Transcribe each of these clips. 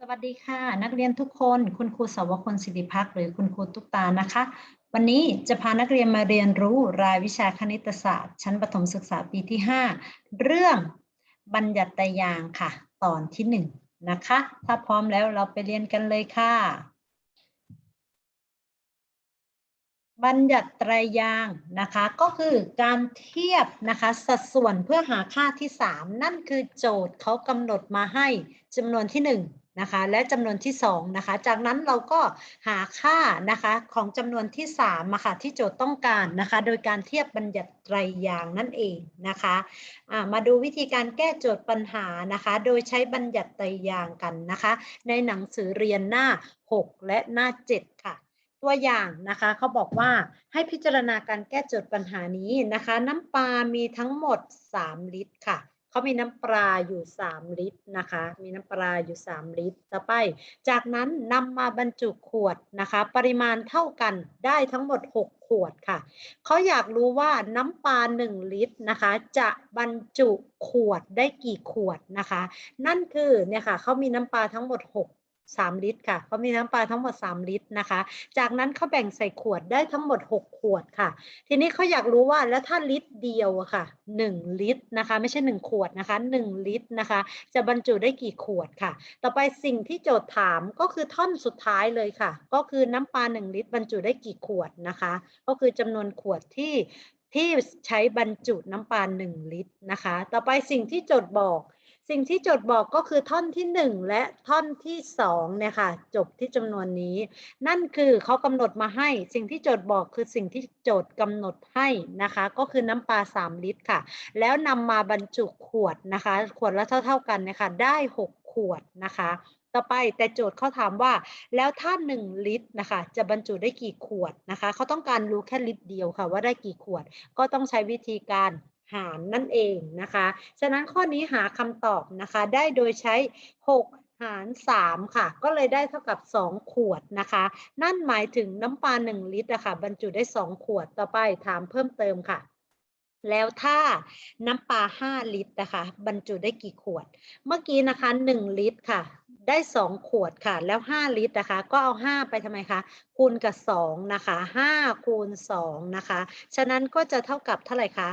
สวัสดีค่ะ นักเรียนทุกคนคุณครูสาวคนสิริพักหรือคุณครูตุ๊กตานะคะ วันนี้จะพานักเรียนมาเรียนรู้รายวิชาคณิตศาสตร์ ชั้นประถมศึกษาปีที่ 5 เรื่องบัญญัติยางค่ะ ตอนที่ 1 นะคะ ถ้าพร้อมแล้วเราไปเรียนกันเลยค่ะ บัญญัติไตรยางนะคะ ก็คือการเทียบนะคะ สัดส่วนเพื่อหาค่าที่ 3 นั่นคือโจทย์เขากำหนดมาให้จำนวนที่ 1 นะคะและจำนวนที่2นะคะจากนั้นเราก็หาค่านะคะของจำนวนที่3มาค่ะที่โจทย์ต้องการนะคะโดยการเทียบบัญญัติไตรยางนั่นเองนะคะะมาดูวิธีการแก้โจทย์ปัญหานะคะโดยใช้บัญญัติไตรยางกันนะคะในหนังสือเรียนหน้า 6 และหน้า 7 ค่ะ ตัวอย่างนะคะเขาบอกว่าให้พิจารณาการแก้โจทย์ปัญหานี้นะคะ น้ำปลามีทั้งหมด 3 ลิตรค่ะ เขามีน้ำปลาอยู่ 3 ลิตรนะคะ มีน้ำปลาอยู่ 3 ลิตร ต่อไป จากนั้นนำมาบรรจุขวดนะคะ ปริมาณเท่ากันได้ทั้งหมด 6 ขวดค่ะ เขาอยากรู้ว่าน้ำปลา 1 ลิตรนะคะ จะบรรจุขวดได้กี่ขวดนะคะ นั่นคือเนี่ยค่ะเขามีน้ำปลาทั้งหมด 6 3 ลิตรค่ะเขามีน้ำปลาทั้งหมด 3 ลิตรนะคะ จากนั้นเขาแบ่งใส่ขวดได้ทั้งหมด 6 ขวดค่ะ ทีนี้เขาอยากรู้ว่าแล้วถ้าลิตรเดียวอะค่ะ 1 ลิตรนะคะ ไม่ใช่ 1 ขวดนะคะ 1 ลิตรนะคะ จะบรรจุได้กี่ขวดค่ะ ต่อไปสิ่งที่โจทย์ถามก็คือท่อนสุดท้ายเลยค่ะ ก็คือน้ำปลา 1 ลิตร บรรจุได้กี่ขวดนะคะ ก็คือจำนวนขวดที่ที่ใช้บรรจุน้ำปลา 1 ลิตรนะคะ ต่อไปสิ่งที่โจทย์บอก สิ่งที่โจทย์บอกก็คือท่อนที่1และท่อนที่2เนี่ยค่ะจบที่จำนวนนี้ นั่นคือเขากำหนดมาให้ สิ่งที่โจทย์บอกคือสิ่งที่โจทย์กำหนดให้นะคะ ก็คือน้ำปลา3ลิตรค่ะ แล้วนำมาบรรจุขวดนะคะ ขวดละเท่า ๆกันนะคะได้6ขวดนะคะ ต่อไปแต่โจทย์เขาถามว่า แล้วถ้า1ลิตรนะคะ จะบรรจุได้กี่ขวดนะคะเขาต้องการรู้แค่ลิตรเดียวค่ะว่าได้กี่ขวด ก็ต้องใช้วิธีการ หารนั่นเองนะคะ ฉะนั้นข้อนี้หาคำตอบนะคะ ได้โดยใช้ 6หาร 3 ค่ะ ก็เลยได้เท่ากับ 2 ขวดนะคะ นั่นหมายถึงน้ำปลา 1 ลิตรอะค่ะบรรจุได้ 2 ขวดต่อไปถามเพิ่มเติมค่ะ แล้วถ้าน้ำปลา 5 ลิตรนะคะบรรจุได้กี่ขวด เมื่อกี้นะคะ 1 ลิตรค่ะ ได้ 2 ขวดค่ะ แล้ว 5 ลิตรนะคะ ก็เอา 5 ไปทำไมคะคูณกับ 2 นะคะ 5 คูณ 2 นะคะ ฉะนั้นก็จะเท่ากับเท่าไหร่คะ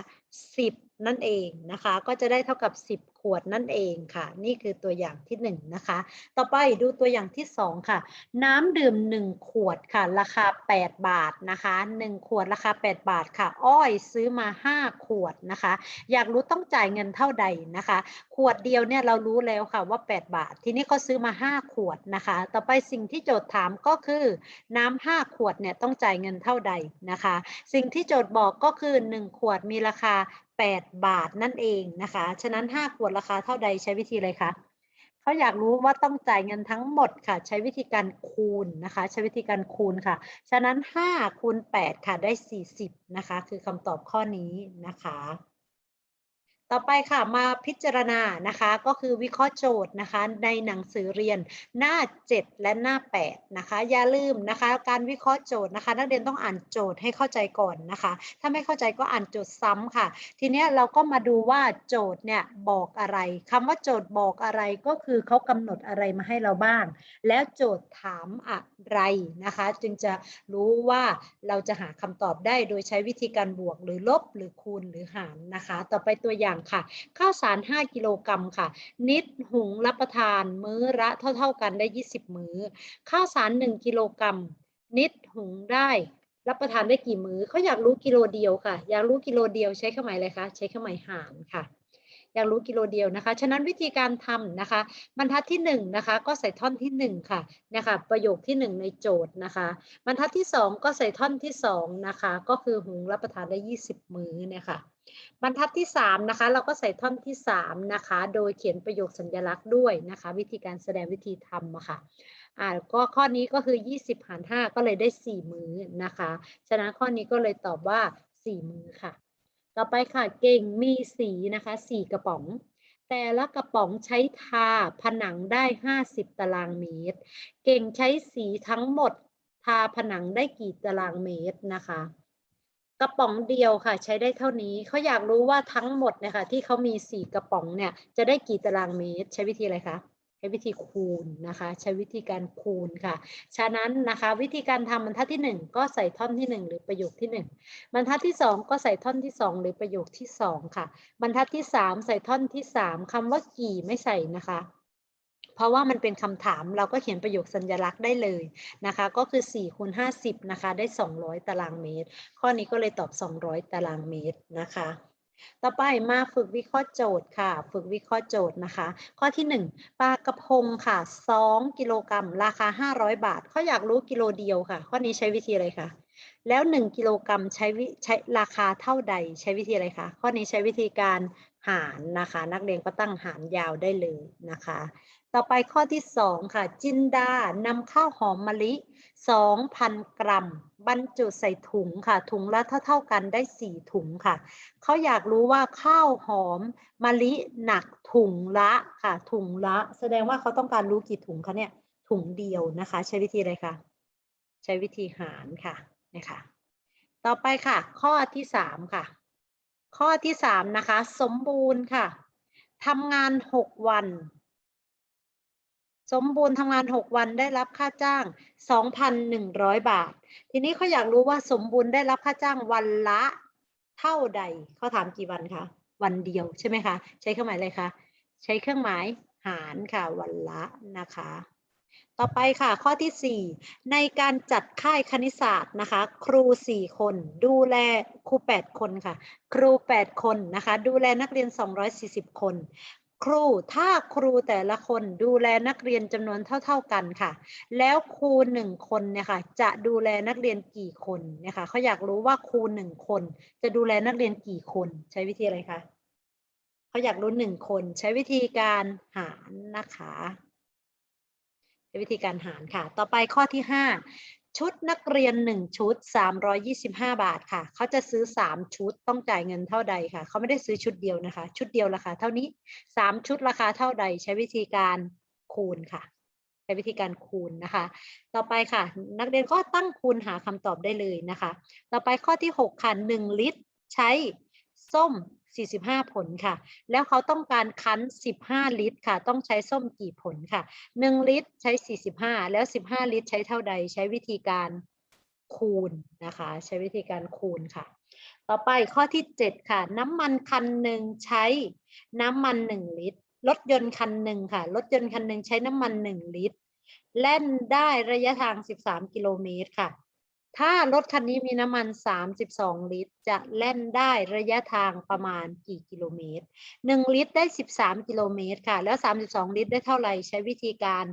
สิบ นั่นเองนะคะ ก็จะได้เท่ากับ 10 ขวดนั่นเองค่ะ นี่คือตัวอย่างที่1นะคะ ต่อไปดูตัวอย่างที่ 2 ค่ะ น้ำดื่ม 1 ขวดค่ะ ราคา 8 บาทนะคะ 1 ขวดราคา 8 บาทค่ะ อ้อยซื้อมา 5 ขวดนะคะ อยากรู้ต้องจ่ายเงินเท่าใดนะคะ ขวดเดียวเนี่ยเรารู้แล้วค่ะว่า 8 บาท ทีนี้เขาซื้อมา 5 ขวดนะคะ ต่อไปสิ่งที่โจทย์ถามก็คือ น้ำ5ขวดเนี่ยต้องจ่ายเงินเท่าใดนะคะ สิ่งที่โจทย์บอกก็คือ 1 ขวดมีราคา 8 บาทนั่นเองนะคะ ฉะนั้น 5 ขวดราคาเท่าใดใช้วิธีอะไรคะเขาอยากรู้ว่าต้องจ่ายเงินทั้งหมดค่ะ ใช้วิธีการคูณนะคะ ใช้วิธีการคูณค่ะ ฉะนั้น 5 คูณ 8 ค่ะได้ 40 นะคะ คือคำตอบข้อนี้นะคะ ต่อไปค่ะมาพิจารณานะคะก็คือวิเคราะห์โจทย์นะคะในหนังสือเรียนหน้า 7 และหน้า 8 นะคะ อย่าลืมนะคะการวิเคราะห์โจทย์นะคะ นักเรียนต้องอ่านโจทย์ให้เข้าใจก่อนนะคะ ถ้าไม่เข้าใจก็อ่านโจทย์ซ้ำค่ะ ทีนี้เราก็มาดูว่าโจทย์เนี่ยบอกอะไรคำว่าโจทย์บอกอะไรก็คือเขากำหนดอะไรมาให้เราบ้าง แล้วโจทย์ถามอะไรนะคะ จึงจะรู้ว่าเราจะหาคำตอบได้โดยใช้วิธีการบวกหรือลบหรือคูณหรือหารนะคะ ต่อไปตัวอย่างค่ะ ข้าวสาร 5 กิโลกรัมค่ะ นิดหุงรับประทานมื้อละเท่า ๆกันได้ 20 มื้อ ข้าวสาร 1 กิโลกรัม นิดหุงได้รับประทานได้กี่มื้อเขาอยากรู้กิโลเดียวค่ะ อยากรู้กิโลเดียวใช้เครื่องหมายอะไรคะ ใช้เครื่องหมายหารค่ะ อยากรู้กิโลเดียวนะคะ ฉะนั้นวิธีการทำนะคะ บรรทัดที่1นนะคะก็ใส่ท่อนที่1ค่ะนะคะประโยคที่ 1 ในโจทย์นะคะ บรรทัดที่ 2 ก็ใส่ท่อนที่2นะคะก็คือหุงรับประทานได้ 20 มื้อเนี่ยค่ะบรรทัดที่3นะคะเราก็ใส่ท่อนที่3นะคะโดยเขียนประโยคสัญลักษณ์ด้วยนะคะ วิธีการแสดงวิธีทำอะค่ะอ่าก็ข้อนี้ก็คือ 20 หาร 5 ก็เลยได้ 4 มื้อนะคะ ฉะนั้นข้อนี้ก็เลยตอบว่า 4 มื้อค่ะ ต่อไปค่ะเก่งมีสีนะคะ4กระป๋อง แต่ละกระป๋องใช้ทาผนังได้ 50 ตารางเมตร เก่งใช้สีทั้งหมดทาผนังได้กี่ตารางเมตรนะคะ กระป๋องเดียวค่ะใช้ได้เท่านี้เขาอยากรู้ว่าทั้งหมดเนี่ยค่ะที่เขามี4กระป๋องเนี่ยจะได้กี่ตารางเมตร ใช้วิธีอะไรคะ ช้วิธีคูณนะคะ ใช้วิธีการคูณค่ะ ฉะนั้นนะคะ วิธีการทำบรรทัดที่หนึ่งก็ใส่ท่อนที่หนึ่งหรือประโยคที่หนึ่งบรรทัดที่สองก็ใส่ท่อนที่สองหรือประโยคที่สองค่ะ บรรทัดที่สามใส่ท่อนที่สามคำว่ากี่ไม่ใส่นะคะ เพราะว่ามันเป็นคำถามเราก็เขียนประโยคสัญลักษณ์ได้เลยนะคะ ก็คือ4คูณ50 นะคะ ได้ 200 ตารางเมตร ข้อนี้ก็เลยตอบ 200 ตารางเมตรนะคะ ต่อไปมาฝึกวิเคราะห์โจทย์ค่ะ ฝึกวิเคราะห์โจทย์นะคะ ข้อที่ 1ปลากระพงค่ะ 2 กิโลกรัม ราคา 500 บาทเขาอยากรู้กิโลเดียวค่ะ ข้อนี้ใช้วิธีอะไรคะแล้ว 1 กิโลกรัมใช้วิใช้ราคาเท่าใดใช้วิธีอะไรคะข้อนี้ใช้วิธีการหารนะคะ นักเรียนก็ตั้งหารยาวได้เลยนะคะ ต่อไปข้อที่ 2 ค่ะ จินดานำข้าวหอมมะลิ 2,000 กรัม บรรจุใส่ถุงค่ะ ถุงละเท่าๆกันได้ 4 ถุงค่ะ เขาอยากรู้ว่าข้าวหอมมะลิหนักถุงละค่ะ ถุงละ แสดงว่าเขาต้องการรู้กี่ถุงคะเนี่ย ถุงเดียวนะคะ ใช้วิธีอะไรคะ ใช้วิธีหารค่ะนะคะต่อไปค่ะ ข้อที่ 3 ค่ะ ข้อที่ 3 นะคะ สมบูรณ์ค่ะทำงาน 6 วัน สมบูรณ์ทำงาน 6 วันได้รับค่าจ้าง 2,100 บาท ทีนี้เขาอยากรู้ว่าสมบูรณ์ได้รับค่าจ้างวันละเท่าใด เขาถามกี่วันคะ วันเดียวใช่ไหมคะ ใช้เครื่องหมายอะไรคะ ใช้เครื่องหมายหารค่ะวันละนะคะ ต่อไปค่ะข้อที่ 4 ในการจัดค่ายคณิตศาสตร์นะคะ ครู 4 คน ดูแลครู 8 คนค่ะ ครู 8 คนนะคะ ดูแลนักเรียน 240 คน ครูถ้าครูแต่ละคนดูแลนักเรียนจำนวนเท่า ๆกันค่ะ แล้วครูหนึ่งคนเนี่ยค่ะจะดูแลนักเรียนกี่คนเนี่ยค่ะเขาอยากรู้ว่าครูหนึ่งคน จะดูแลนักเรียนกี่คน ใช้วิธีอะไรคะเขาอยากรู้หนึ่งคนใช้วิธีการหารนะคะใช้วิธีการหารค่ะ ต่อไปข้อที่5 ชุดนักเรียน 1 ชุด 325 บาทค่ะ เขาจะซื้อ 3 ชุดต้องจ่ายเงินเท่าใดค่ะ เขาไม่ได้ซื้อชุดเดียวนะคะ ชุดเดียวราคาเท่านี้ 3 ชุดราคาเท่าใด ใช้วิธีการคูณค่ะ ใช้วิธีการคูณนะคะ ต่อไปค่ะ นักเรียนก็ตั้งคูณหาคำตอบได้เลยนะคะ ต่อไปข้อที่ 6 ค่ะ 1 ลิตร ใช้ส้ม 45 ผลค่ะ แล้วเขาต้องการคั้น 15 ลิตรค่ะ ต้องใช้ส้มกี่ผลค่ะ 1 ลิตรใช้ 45 แล้ว 15 ลิตรใช้เท่าใด ใช้วิธีการคูณนะคะ ใช้วิธีการคูณค่ะ ต่อไปข้อที่ 7 ค่ะ น้ำมันคันหนึ่งใช้น้ำมัน 1 ลิตร รถยนต์คันหนึ่งค่ะ รถยนต์คันหนึ่งใช้น้ำมัน 1 ลิตร แล่นได้ระยะทาง 13 กิโลเมตรค่ะ ถ้ารถคันนี้มีน้ำมัน 32 ลิตร จะแล่นได้ระยะทางประมาณกี่กิโลเมตร 1 ลิตรได้ 13 กิโลเมตรค่ะ แล้ว 32 ลิตรได้เท่าไหร่ ใช้วิธีการ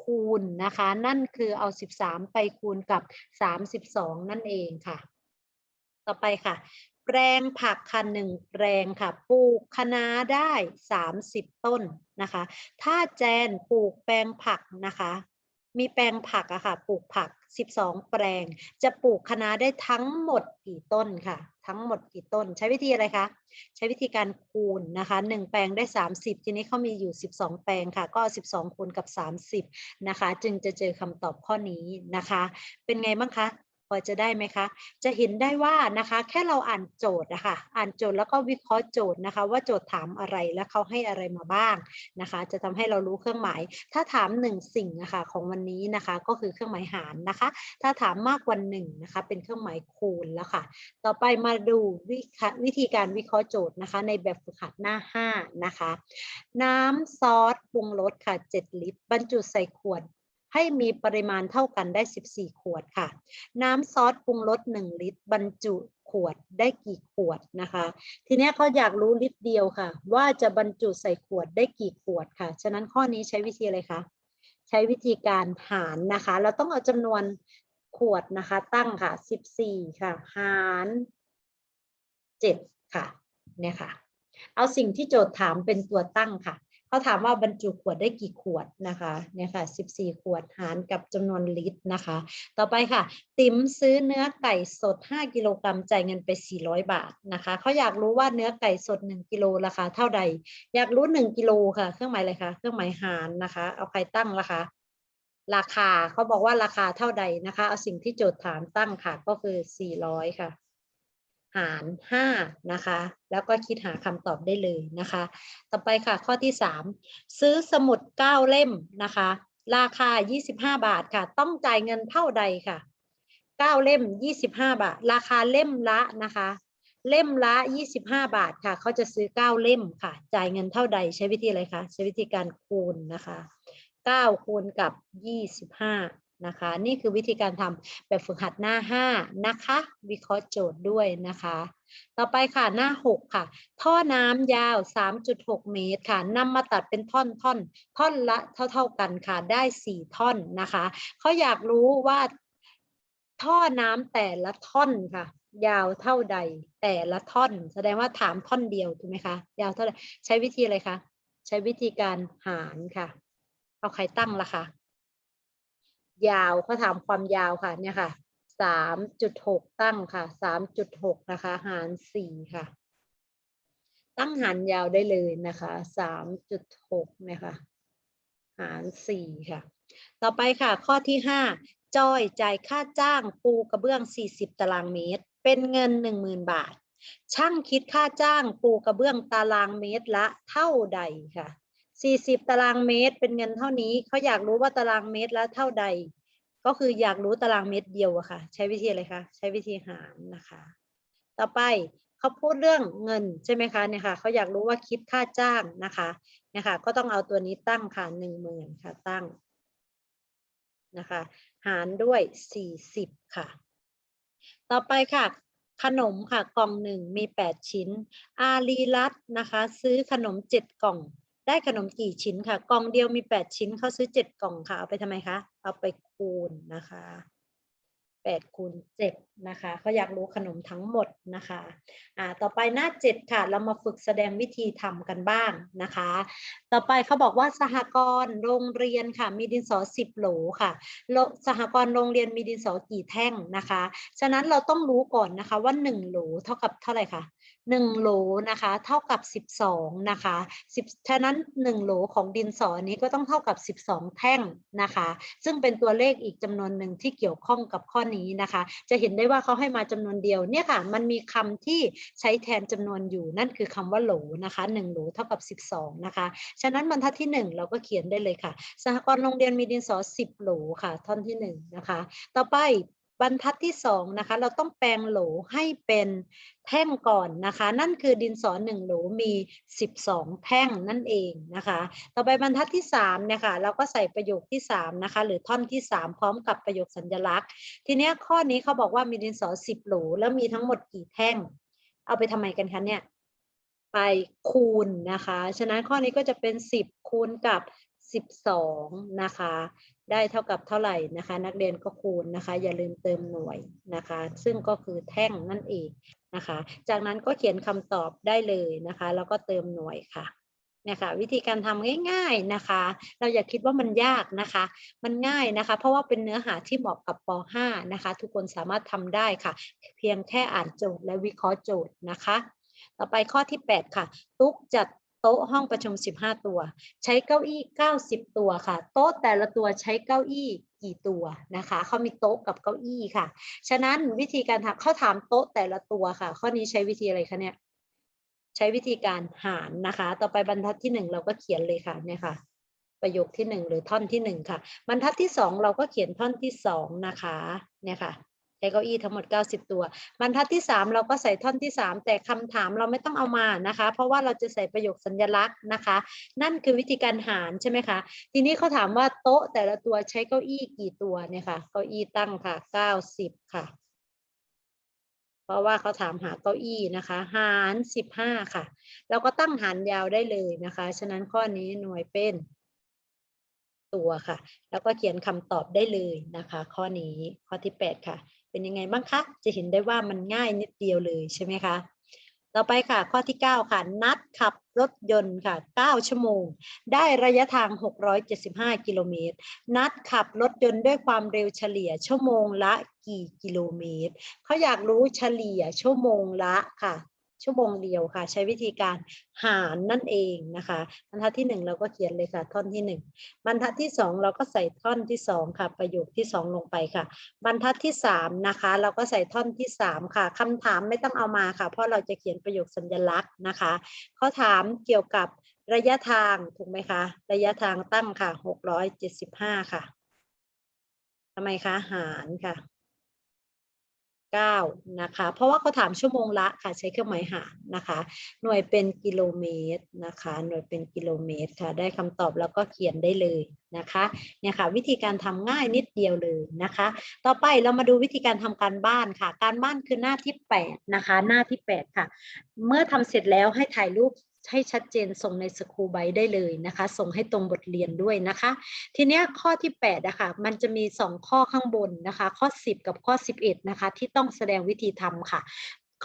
คูณนะคะ นั่นคือเอา 13 ไปคูณกับ 32 นั่นเองค่ะ ต่อไปค่ะ แปลงผักค่ะหนึ่งแปลงค่ะ ปลูกคะน้าได้ 30 ต้นนะคะ ถ้าแจนปลูกแปลงผักนะคะ มีแปลงผักอะค่ะ ปลูกผัก 12 แปลง จะปลูกคะน้าได้ทั้งหมดกี่ต้นค่ะ ทั้งหมดกี่ต้น ใช้วิธีอะไรคะ ใช้วิธีการคูณนะคะ 1 แปลงได้ 30 ทีนี้เขามีอยู่ 12 แปลงค่ะ ก็ 12 คูณกับ 30 นะคะ จึงจะเจอคำตอบข้อนี้นะคะ เป็นไงบ้างคะ พอจะได้ไหมคะ จะเห็นได้ว่านะคะแค่เราอ่านโจทย์นะคะอ่านโจทย์แล้วก็วิเคราะห์โจทย์นะคะ ว่าโจทย์ถามอะไรและเขาให้อะไรมาบ้างนะคะ จะทำให้เรารู้เครื่องหมาย ถ้าถามหนึ่งสิ่งนะคะของวันนี้นะคะก็คือเครื่องหมายหารนะคะ ถ้าถามมากกว่าหนึ่งนะคะเป็นเครื่องหมายคูณแล้วค่ะ ต่อไปมาดูวิวิธีการวิเคราะห์โจทย์นะคะ ในแบบฝึกหัดหน้า5นะคะ น้ำซอสปรุงรสค่ะ 7 ลิตร บรรจุใส่ขวด ให้มีปริมาณเท่ากันได้ 14 ขวดค่ะ น้ำซอสปรุงรส1ลิตร บรรจุขวดได้กี่ขวดนะคะ ทีนี้เขาอยากรู้ลิตรเดียวค่ะ ว่าจะบรรจุใส่ขวดได้กี่ขวดค่ะ ฉะนั้นข้อนี้ใช้วิธีอะไรคะใช้วิธีการหารนะคะ เราต้องเอาจำนวนขวดนะคะ ตั้งค่ะ 14 ค่ะ หาร 7 ค่ะเนี่ยค่ะ เอาสิ่งที่โจทย์ถามเป็นตัวตั้งค่ะ เขาถามว่าบรรจุขวดได้กี่ขวดนะคะเนี่ยค่ะ 14 ขวดหารกับจำนวนลิตรนะคะ ต่อไปค่ะ ติ๋มซื้อเนื้อไก่สด 5 กิโลกรัมจ่ายเงินไป 400 บาทนะคะเขาอยากรู้ว่าเนื้อไก่สด 1 กิโลราคาเท่าใด อยากรู้ 1 กิโลค่ะ เครื่องหมายอะไรคะเครื่องหมายหารนะคะ เอาใครตั้งราคาราคาเขาบอกว่าราคาเท่าใดนะคะ เอาสิ่งที่โจทย์ถามตั้งค่ะก็คือ 400 ค่ะ หาร 5 นะคะ แล้วก็คิดหาคำตอบได้เลยนะคะ ต่อไปค่ะข้อที่ 3 ซื้อสมุด 9 เล่มนะคะ ราคา 25 บาทค่ะ ต้องจ่ายเงินเท่าใดค่ะ 9 เล่ม 25 บาท ราคาเล่มละนะคะ เล่มละ 25 บาทค่ะ เขาจะซื้อ 9 เล่มค่ะ จ่ายเงินเท่าใด ใช้วิธีอะไรคะ ใช้วิธีการคูณนะคะ 9 คูณกับ 25 นะคะ นี่คือวิธีการทำแบบฝึกหัดหน้า 5 นะคะ วิเคราะห์โจทย์ด้วยนะคะ ต่อไปค่ะหน้า 6 ค่ะ ท่อน้ำยาว 3.6 เมตรค่ะนำมาตัดเป็นท่อนท่อนท่อนละเท่า ๆกันค่ะ ได้ 4 ท่อนนะคะเขาอยากรู้ว่าท่อน้ำแต่ละท่อนค่ะ ยาวเท่าใด แต่ละท่อน แสดงว่าถามท่อนเดียวถูกไหมคะ ยาวเท่าไหร่ใช้วิธีอะไรคะ ใช้วิธีการหารค่ะ เอาใครตั้งล่ะคะ ยาวเขาถามความยาวค่ะเนี่ยค่ะสามจุดหกตั้งค่ะสามจุดหกนะคะ หารสี่ค่ะ ตั้งหารยาวได้เลยนะคะสามจุดหกเนี่ยค่ะหารสี่ค่ะ ต่อไปค่ะ ข้อที่ห้าจอยจ่ายค่าจ้างปูกระเบื้อง 40 ตารางเมตร เป็นเงิน 10,000 บาท ช่างคิดค่าจ้างปูกระเบื้องตารางเมตรละเท่าใดค่ะ 40 ตารางเมตรเป็นเงินเท่านี้เขาอยากรู้ว่าตารางเมตรละเท่าใด ก็คืออยากรู้ตารางเมตรเดียวอะค่ะ ใช้วิธีอะไรคะใช้วิธีหารนะคะ ต่อไปเขาพูดเรื่องเงินใช่ไหมคะเนี่ยค่ะเขาอยากรู้ว่าคิดค่าจ้างนะคะเนี่ยค่ะก็ต้องเอาตัวนี้ตั้งค่ะหนึ่งหมื่นค่ะตั้งนะคะหารด้วยสี่สิบค่ะ ต่อไปค่ะ ขนมค่ะกล่องหนึ่งมีแปดชิ้น อารีรัตน์นะคะ ซื้อขนมเจ็ดกล่อง ได้ขนมกี่ชิ้นค่ะ กล่องเดียวมีแปดชิ้นเขาซื้อเจ็ดกล่องค่ะ เอาไปทำไมคะ เอาไปคูณนะคะแปดคูณเจ็ดนะคะเขาอยากรู้ขนมทั้งหมดนะคะอ่าต่อไปหน้าเจ็ดค่ะ เรามาฝึกแสดงวิธีทำกันบ้างนะคะ ต่อไปเขาบอกว่าสหกรณ์โรงเรียนค่ะ มีดินสอสิบโหลค่ะ สหกรณ์โรงเรียนมีดินสอกี่แท่งนะคะ ฉะนั้นเราต้องรู้ก่อนนะคะว่าหนึ่งโหลเท่ากับเท่าไหร่คะ หนึ่งโหลนะคะเท่ากับสิบสองนะคะสิบฉะนั้นหนึ่งโหลของดินสอนี้ก็ต้องเท่ากับสิบสองแท่งนะคะ ซึ่งเป็นตัวเลขอีกจำนวนหนึ่งที่เกี่ยวข้องกับข้อนี้นะคะ จะเห็นได้ว่าเขาให้มาจำนวนเดียวเนี่ยค่ะมันมีคำที่ใช้แทนจำนวนอยู่นั่นคือคำว่าโหลนะคะหนึ่งโหลเท่ากับสิบสองนะคะฉะนั้นบรรทัดที่หนึ่งเราก็เขียนได้เลยค่ะ สหกรณ์โรงเรียนมีดินสอสิบโหลค่ะท่อนที่หนึ่งนะคะต่อไป บรรทัดที่สองนะคะเราต้องแปลงโหลให้เป็นแท่งก่อนนะคะ นั่นคือดินสอหนึ่งโหลมีสิบสองแท่งนั่นเองนะคะ ต่อไปบรรทัดที่สามเนี่ยค่ะเราก็ใส่ประโยคที่สามนะคะหรือท่อนที่สามพร้อมกับประโยคสัญลักษณ์ ทีเนี้ยข้อนี้เขาบอกว่ามีดินสอสิบโหลแล้วมีทั้งหมดกี่แท่ง เอาไปทำไมกันคะเนี่ยไปคูณนะคะ ฉะนั้นข้อนี้ก็จะเป็น 10 คูณกับ 12 นะคะ ได้เท่ากับเท่าไหร่นะคะ นักเรียนก็คูณนะคะ อย่าลืมเติมหน่วยนะคะ ซึ่งก็คือแท่งนั่นเองนะคะ จากนั้นก็เขียนคำตอบได้เลยนะคะ แล้วก็เติมหน่วยค่ะเนี่ยค่ะวิธีการทำง่าย ๆนะคะ เราอย่าคิดว่ามันยากนะคะ มันง่ายนะคะ เพราะว่าเป็นเนื้อหาที่เหมาะกับป .5 นะคะ ทุกคนสามารถทำได้ค่ะ เพียงแค่อ่านโจทย์และวิเคราะห์โจทย์นะคะ ต่อไปข้อที่ 8 ค่ะ ตุ๊กจัด โต๊ะห้องประชุม 15 ตัว ใช้เก้าอี้ 90 ตัวค่ะ โต๊ะแต่ละตัวใช้เก้าอี้กี่ตัวนะคะเขามีโต๊ะกับเก้าอี้ค่ะ ฉะนั้นวิธีการทำเขาถามโต๊ะแต่ละตัวค่ะ ข้อนี้ใช้วิธีอะไรคะเนี่ยใช้วิธีการหารนะคะ ต่อไปบรรทัดที่ 1 เราก็เขียนเลยค่ะเนี่ยค่ะ ประโยคที่ 1 หรือท่อนที่ 1 ค่ะ บรรทัดที่ 2 เราก็เขียนท่อนที่ 2 นะคะเนี่ยค่ะ ใช้เก้าอี้ทั้งหมด 90 ตัว บรรทัดที่ 3 เราก็ใส่ท่อนที่ 3 แต่คำถามเราไม่ต้องเอามานะคะ เพราะว่าเราจะใส่ประโยคสัญลักษณ์นะคะ นั่นคือวิธีการหารใช่ไหมคะทีนี้เขาถามว่าโต๊ะแต่ละตัวใช้เก้าอี้กี่ตัวเนี่ยค่ะเก้าอี้ตั้งค่ะ 90 ค่ะ เพราะว่าเขาถามหาเก้าอี้นะคะ หาร 15 ค่ะ เราก็ตั้งหารยาวได้เลยนะคะ ฉะนั้นข้อนี้หน่วยเป็นตัวค่ะ แล้วก็เขียนคำตอบได้เลยนะคะ ข้อนี้ข้อที่ 8 ค่ะ เป็นยังไงบ้างคะ จะเห็นได้ว่ามันง่ายนิดเดียวเลยใช่ไหมคะ ต่อไปค่ะ ข้อที่ 9 ค่ะ นัดขับรถยนต์ค่ะ 9 ชั่วโมง ได้ระยะทาง 675 กิโลเมตร นัดขับรถยนต์ด้วยความเร็วเฉลี่ยชั่วโมงละกี่กิโลเมตร เขาอยากรู้เฉลี่ยชั่วโมงละค่ะ ชั่วโมงเดียวค่ะ ใช้วิธีการหารนั่นเองนะคะบรรทัดที่หนึ่งเราก็เขียนเลยค่ะ ท่อนที่หนึ่งบรรทัดที่สองเราก็ใส่ท่อนที่สองค่ะ ประโยคที่สองลงไปค่ะ บรรทัดที่สามนะคะ เราก็ใส่ท่อนที่สามค่ะคำถามไม่ต้องเอามาค่ะ เพราะเราจะเขียนประโยคสัญลักษณ์นะคะเขาถามเกี่ยวกับระยะทางถูกไหมคะ ระยะทางตั้งค่ะหกร้อยเจ็ดสิบห้าค่ะทำไมคะ หารค่ะ เก้านะคะ เพราะว่าเขาถามชั่วโมงละค่ะ ใช้เครื่องหมายหารนะคะ หน่วยเป็นกิโลเมตรนะคะ หน่วยเป็นกิโลเมตรค่ะ ได้คำตอบแล้วก็เขียนได้เลยนะคะเนี่ยค่ะ วิธีการทำง่ายนิดเดียวเลยนะคะ ต่อไปเรามาดูวิธีการทำการบ้านค่ะ การบ้านคือหน้าที่แปดนะคะ หน้าที่แปดค่ะ เมื่อทำเสร็จแล้วให้ถ่ายรูป ให้ชัดเจนส่งในสคูไบได้เลยนะคะ ส่งให้ตรงบทเรียนด้วยนะคะ ทีนี้ข้อที่8นะคะมันจะมี 2 ข้อข้างบนนะคะ ข้อ 10 กับข้อ 11นะคะที่ต้องแสดงวิธีทำค่ะ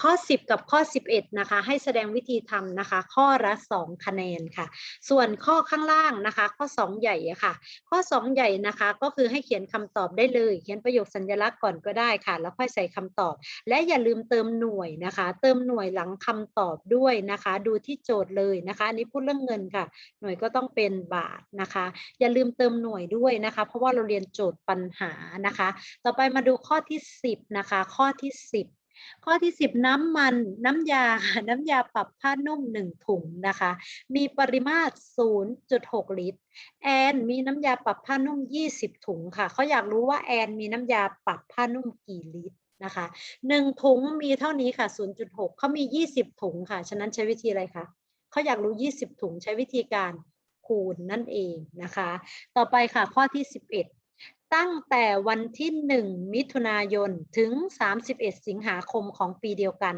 ข้อ 10 กับข้อ 11 นะคะ ให้แสดงวิธีทำนะคะ ข้อละ 2 คะแนนค่ะ ส่วนข้อข้างล่างนะคะ ข้อ 2 ใหญ่ค่ะ ข้อ 2 ใหญ่นะคะ ก็คือให้เขียนคำตอบได้เลย เขียนประโยคสัญลักษณ์ก่อนก็ได้ค่ะ แล้วค่อยใส่คำตอบ และอย่าลืมเติมหน่วยนะคะ เติมหน่วยหลังคำตอบด้วยนะคะ ดูที่โจทย์เลยนะคะ อันนี้พูดเรื่องเงินค่ะ หน่วยก็ต้องเป็นบาทนะคะ อย่าลืมเติมหน่วยด้วยนะคะ เพราะว่าเราเรียนโจทย์ปัญหานะคะ ต่อไปมาดูข้อที่ 10 นะคะ ข้อที่ 10 ข้อที่ 10 น้ำมันน้ำยา น้ำยาปรับผ้านุ่ม 1 ถุงนะคะ มีปริมาตร 0.6 ลิตร แอนมีน้ำยาปรับผ้านุ่ม 20 ถุงค่ะ เขาอยากรู้ว่าแอนมีน้ำยาปรับผ้านุ่มกี่ลิตรนะคะหนึ่งถุงมีเท่านี้ค่ะ 0.6เขามี 20 ถุงค่ะ ฉะนั้นใช้วิธีอะไรคะเขาอยากรู้ 20 ถุงใช้วิธีการคูณนั่นเองนะคะ ต่อไปค่ะข้อที่ 11 ตั้งแต่วันที่ 1 มิถุนายน ถึง 31 สิงหาคมของปีเดียวกัน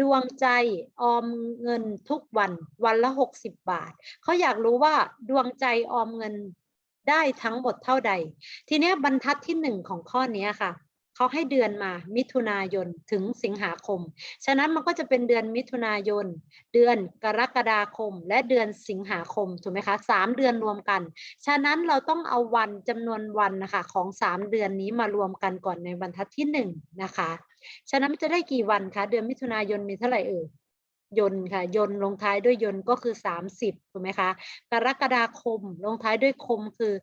ดวงใจออมเงินทุกวัน วันละ 60 บาท เขาอยากรู้ว่าดวงใจออมเงินได้ทั้งหมดเท่าใด ทีนี้บรรทัดที่ 1 ของข้อนี้ค่ะ เขาให้เดือนมามิถุนายนถึงสิงหาคม ฉะนั้นมันก็จะเป็นเดือนมิถุนายน เดือนกรกฎาคม และเดือนสิงหาคมถูกไหมคะสามเดือนรวมกัน ฉะนั้นเราต้องเอาวันจำนวนวันนะคะของสามเดือนนี้มารวมกันก่อนในบรรทัดที่หนึ่งนะคะ ฉะนั้นจะได้กี่วันคะเดือนมิถุนายนมีเท่าไหร่เอ่ยยนค่ะยนลงท้ายด้วยยนก็คือ 30ถูกไหมคะกรกฎาคมลงท้ายด้วยคมคือ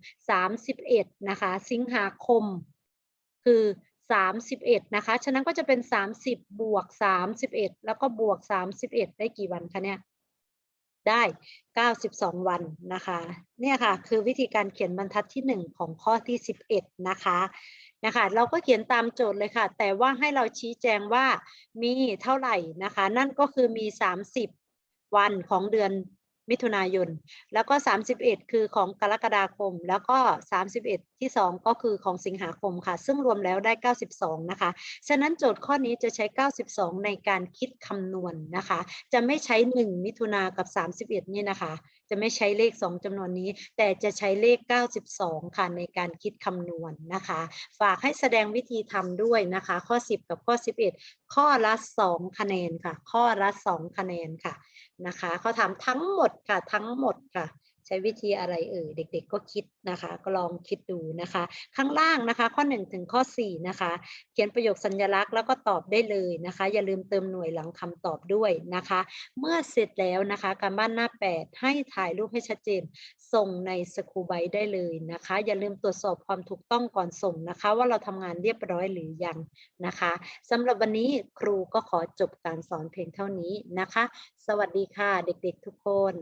31นะคะ สิงหาคมคือ 31 นะคะ ฉะนั้นก็จะเป็น 30 บวก 31 แล้วก็บวก 31 ได้กี่วันคะเนี่ย ได้ 92 วันนะคะ เนี่ยค่ะ คือวิธีการเขียนบรรทัดที่ 1 ของข้อที่ 11 นะคะ นะคะ เราก็เขียนตามโจทย์เลยค่ะ แต่ว่าให้เราชี้แจงว่ามีเท่าไหร่นะคะ นั่นก็คือมี 30 วันของเดือน มิถุนายน แล้วก็ 31 คือของกรกฎาคม แล้วก็ 31 ที่ 2 ก็คือของสิงหาคมค่ะ ซึ่งรวมแล้วได้ 92 นะคะ ฉะนั้นโจทย์ข้อนี้จะใช้ 92 ในการคิดคำนวณนะคะ จะไม่ใช้ 1 มิถุนากับ 31 นี่นะคะ จะไม่ใช้เลข 2จำนวนนี้ แต่จะใช้เลข 92 ค่ะในการคิดคำนวณนะคะ ฝากให้แสดงวิธีทำด้วยนะคะ ข้อ 10 กับข้อ 11 ข้อละ 2 คะแนนค่ะ ข้อละ 2 คะแนนค่ะนะคะเขาถามทั้งหมดค่ะทั้งหมดค่ะ ใช้วิธีอะไรเอ่ยเด็ก ๆ ก็คิดนะคะ ก็ลองคิดดูนะคะ ข้างล่างนะคะ ข้อ 1 ถึงข้อ 4 นะคะ เขียนประโยคสัญลักษณ์แล้วก็ตอบได้เลยนะคะ อย่าลืมเติมหน่วยหลังคำตอบด้วยนะคะ เมื่อเสร็จแล้วนะคะ การบ้านหน้า 8 ให้ถ่ายรูปให้ชัดเจน ส่งในสกูไบได้เลยนะคะ อย่าลืมตรวจสอบความถูกต้องก่อนส่งนะคะ ว่าเราทำงานเรียบร้อยหรือยังนะคะสำหรับวันนี้ครูก็ขอจบการสอนเพียงเท่านี้นะคะ สวัสดีค่ะเด็กๆทุกคน